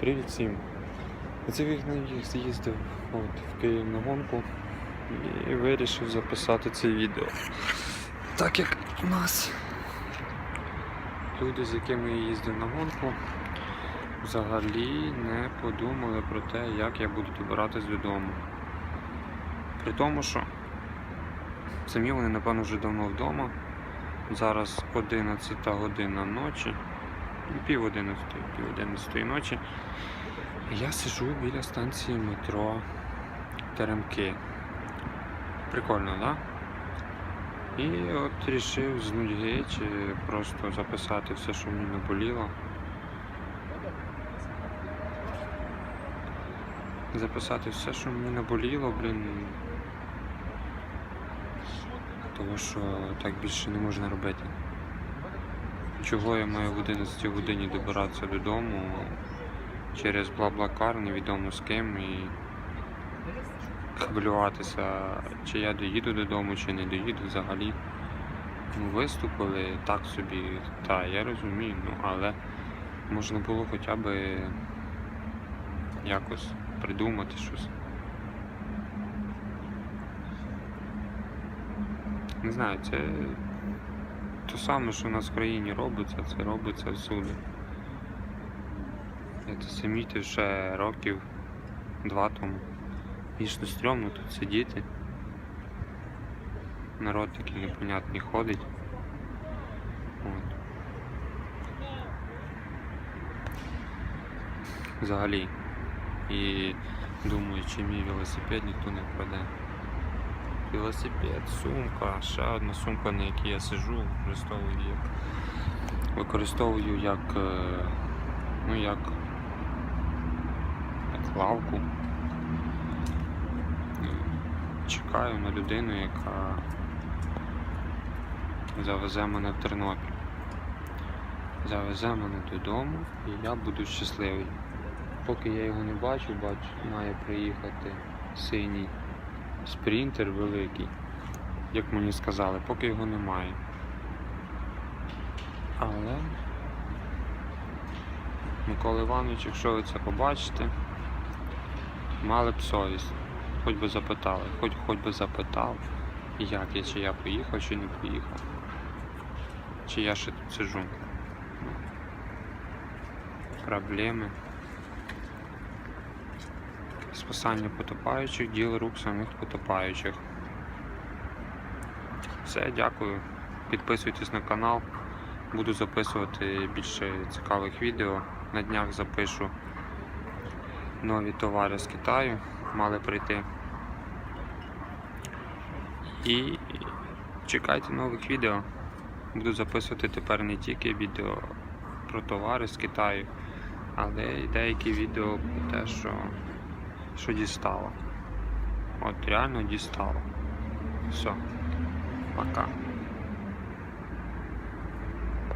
Привіт всім. Оце вікна з'їздив в Київ на гонку і вирішив записати це відео. Так як у нас люди, з якими я їздив на гонку, взагалі не подумали про те, як я буду добиратись додому. При тому, що самі вони, напевно, вже давно вдома. Зараз 11 година ночі, пів 11, пів 11 ночі. Я сижу біля станції метро Теремки. Прикольно, так? Да? І от рішив з нудьги чи просто записати все, що мені наболіло. Записати все, що мені наболіло, блін. Тому що так більше не можна робити. Чого я маю в 11 годині добиратися додому через Блаблакар, невідомо з ким і хвилюватися, чи я доїду додому, чи не доїду взагалі. Ну, виступили так собі, та я розумію, ну але можна було хоча б якось придумати щось. Не знаю, це те саме, що у нас в країні робиться, це робиться всюди. Це замітив ще років два тому. Вічно стрьомно тут сидіти. Народ такий непонятний ходить. От. Взагалі. І думаю, чи мій велосипед ніхто не вкраде. Велосипед, сумка, ще одна сумка, на якій я сижу, використовую як, використовую як, е, ну, як, як лавку. Чекаю на людину, яка завезе мене в Тернопіль. Завезе мене додому і я буду щасливий. Поки я його не бачу, бачу, має приїхати синій спринтер великий, як мені сказали, поки його немає. Але Микола Іванович, якщо ви це побачите, мали б совість, хоч би запитали, хоч хоч би запитав, як я, чи я поїхав, чи не поїхав. Чи я ще тут сижу. Проблеми. Спасання потопаючих, діло рук самих потопаючих. Все, дякую. Підписуйтесь на канал. Буду записувати більше цікавих відео. На днях запишу нові товари з Китаю. Мали прийти. І чекайте нових відео. Буду записувати тепер не тільки відео про товари з Китаю, але й деякі відео про те, що що дістало. От реально дістало. Все. Пока.